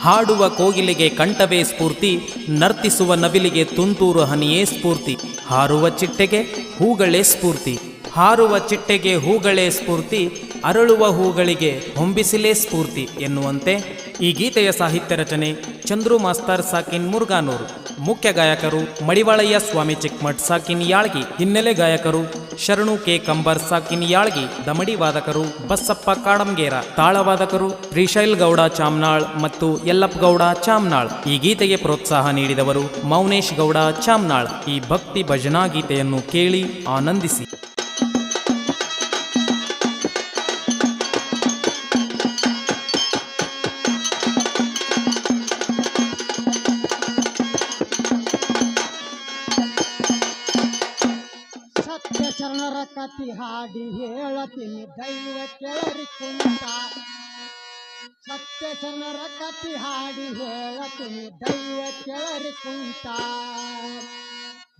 ಹಾಡುವ ಕೋಗಿಲೆಗೆ ಕಂಠವೇ ಸ್ಫೂರ್ತಿ, ನರ್ತಿಸುವ ನವಿಲಿಗೆ ತುಂತೂರು ಹನಿಯೇ ಸ್ಫೂರ್ತಿ, ಹಾರುವ ಚಿಟ್ಟೆಗೆ ಹೂಗಳೇ ಸ್ಫೂರ್ತಿ, ಹಾರುವ ಚಿಟ್ಟೆಗೆ ಹೂಗಳೇ ಸ್ಫೂರ್ತಿ, ಅರಳುವ ಹೂಗಳಿಗೆ ಹೊಂಬಿಸಿಲೇ ಸ್ಫೂರ್ತಿ ಎನ್ನುವಂತೆ ಈ ಗೀತೆಯ ಸಾಹಿತ್ಯ ರಚನೆ ಚಂದ್ರು ಮಾಸ್ತರ್ ಸಾಕಿನ್ ಮುರುಗಾನೂರು ಮುಖ್ಯ ಗಾಯಕರು ಮಡಿವಾಳಯ್ಯ ಸ್ವಾಮಿ ಚಿಕ್ಮಠ್ ಸಾಕಿನ್ ಯಾಳ್ಗಿ. ಹಿನ್ನೆಲೆ ಗಾಯಕರು ಶರಣು ಕೆ. ಕಂಬರ್ ಸಾಕಿನ್ ಯಾಳ್ಗಿ. ದಮಡಿ ವಾದಕರು ಬಸಪ್ಪ ಕಾಡಂಗೇರ. ತಾಳವಾದಕರು ಶ್ರೀಶೈಲ್ ಗೌಡ ಚಾಮ್ನಾಳ್ ಮತ್ತು ಯಲ್ಲಪ್ಪ ಗೌಡ ಚಾಮ್ನಾಳ್. ಈ ಗೀತೆಗೆ ಪ್ರೋತ್ಸಾಹ ನೀಡಿದವರು ಮೌನೇಶ್ ಗೌಡ ಚಾಮ್ನಾಳ್. ಈ ಭಕ್ತಿ ಭಜನಾ ಗೀತೆಯನ್ನು ಕೇಳಿ ಆನಂದಿಸಿ. ಕೆಳರಿ ಕುಂತ ಸತ್ಯ ಜನರ ಕತಿ ಹಾಡಿ ಹೇಳತೀನಿ ದೈವ ಕೆಳರಿ ಕುಂತ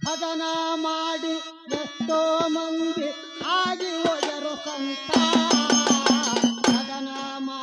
ಭಜನ ಮಾಡಿ ಎಷ್ಟೋ ಮಂದಿ ಆಗಿ ಹೋದರು ಸಂತ ಭಜನ ಮಾಡಿ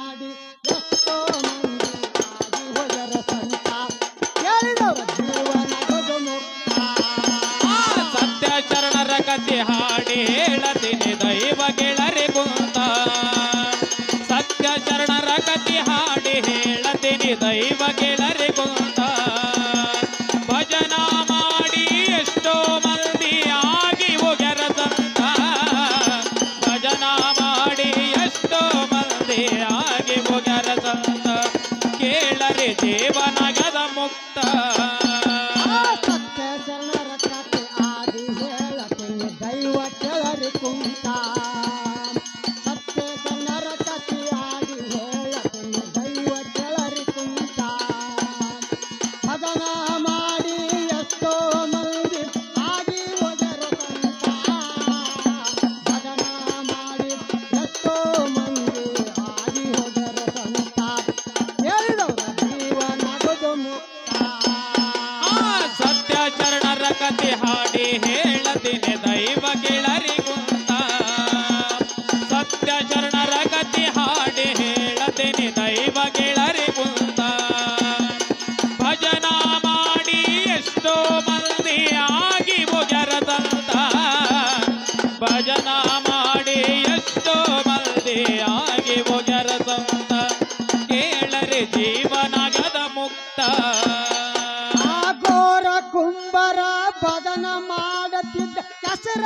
ದೈವ ಕುಂಬರ ಬದನ ಮಾಡುತ್ತಿದ್ದ ಕಸರ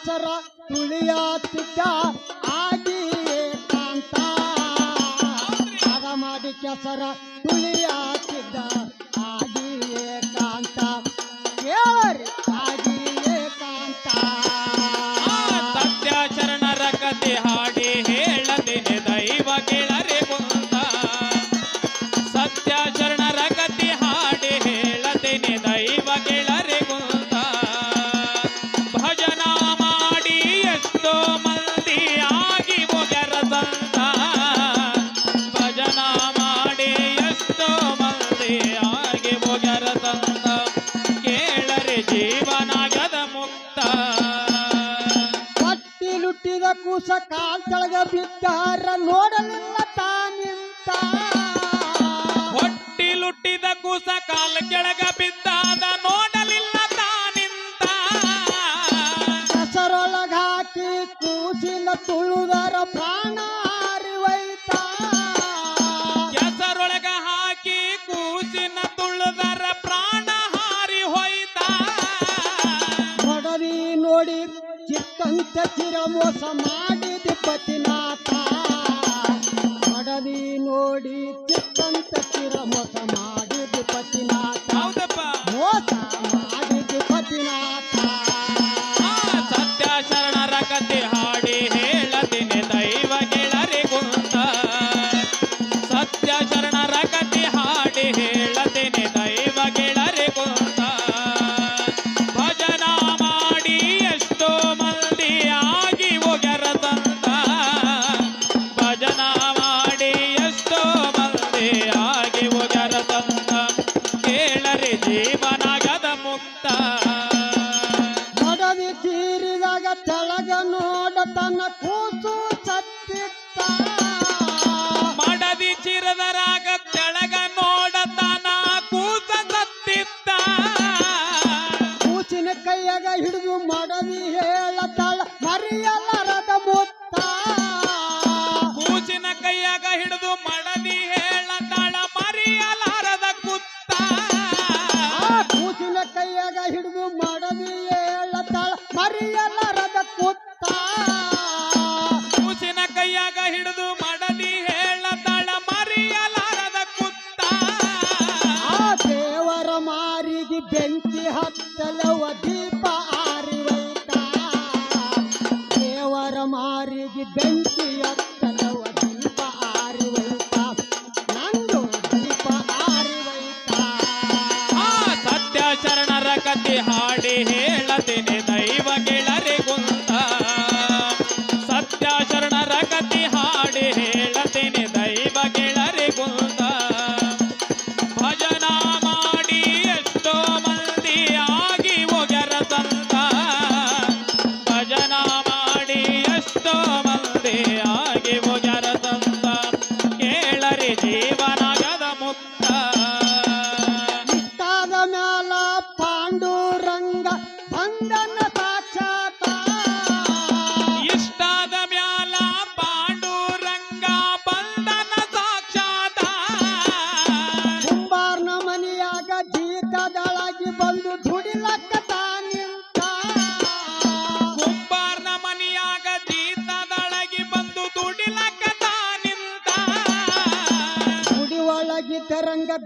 ಮಾಡಿ ತುಳಿಯಾತಿದ್ದ ಆಗಿಯೇ ಹಾರ ಮಾಡಿ ಕೆಸರ ತುಳಿಯುತ್ತಿದ್ದ ಕೆಳಗ ಬಿದ್ದಾರ ನೋಡಲಿಲ್ಲ ತಾನಿಂತ ಹೊಟ್ಟಿಲುಟ್ಟಿದ ಕೂಸ ಕಾಲ ಕೆಳಗ ಬಿದ್ದಾದ ನೋಡಲಿಲ್ಲ ತಾನಿಂತ ಹೆಸರೊಳಗ ಹಾಕಿ ಕೂಸಿನ ತುಳುದರ ಪ್ರಾಣ ಅರಿವೈತ ಕೆಸರೊಳಗ ಹಾಕಿ ಕೂಸಿನ ತುಳುದರ ಪ್ರಾಣ ಹಾರಿ ಹೋಯ್ತ ಬಡವಿ ನೋಡಿ ಚಿತ್ತಂತ ಚಿರ ಮೋಸ ಪತಿನಾಥ ಮಡದಿ ನೋಡಿ ಚಿತ್ತಂತ ಚಿರ بنت هتى لو أجيب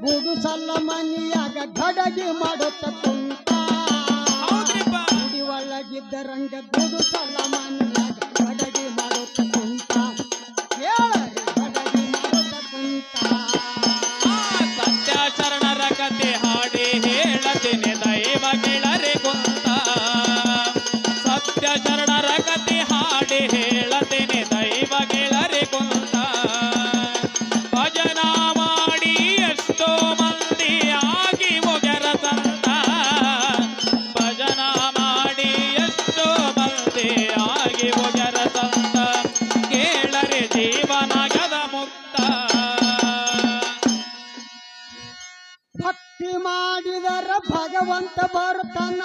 ಗುಡುಸಲ್ಲ ಮನಿಯಾಗ ಗಡಗಿ ಮಾಡುತ್ತ ತುಂಟ ಗುಡಿ ಒಳಗಿದ್ದ ರಂಗ ಗುಡುಸಲ್ಲ ಮನಿಯಾಗ ಘಡಗಿ ಮಾಡುತ್ತ ತುಂಟ ಹೇಳ ಘಡಗಿ ಮಾಡುತ್ತ ತುಂಟ ಸತ್ಯಾಚರಣರ ಕತೆ ಹಾಡಿ ಹೇಳತೀನಿ ದೈವ ಗೆಳರೆ ಕುಂತ. ಸತ್ಯ ಶರಣರ ಭಗವಂತ ಬರುತ್ತಾನ